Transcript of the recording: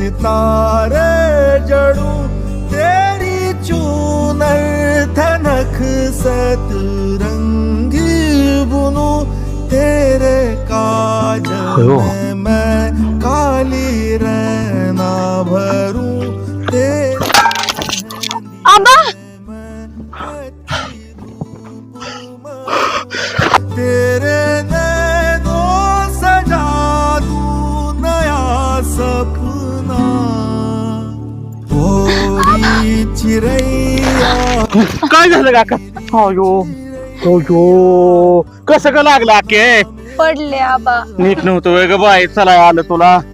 सितारे जड़ू तेरी चूनर थनक सतरंगी बुनू तेरे काजल में मैं काली रहना भरूं तेरे तेरे नैनों सजा दूँ नया सपना। काय झालं काका? अयो. अयो. कसं का लागला के पडले आबा. नीट नव्हतं वय ग बाई. चला आलं तुला.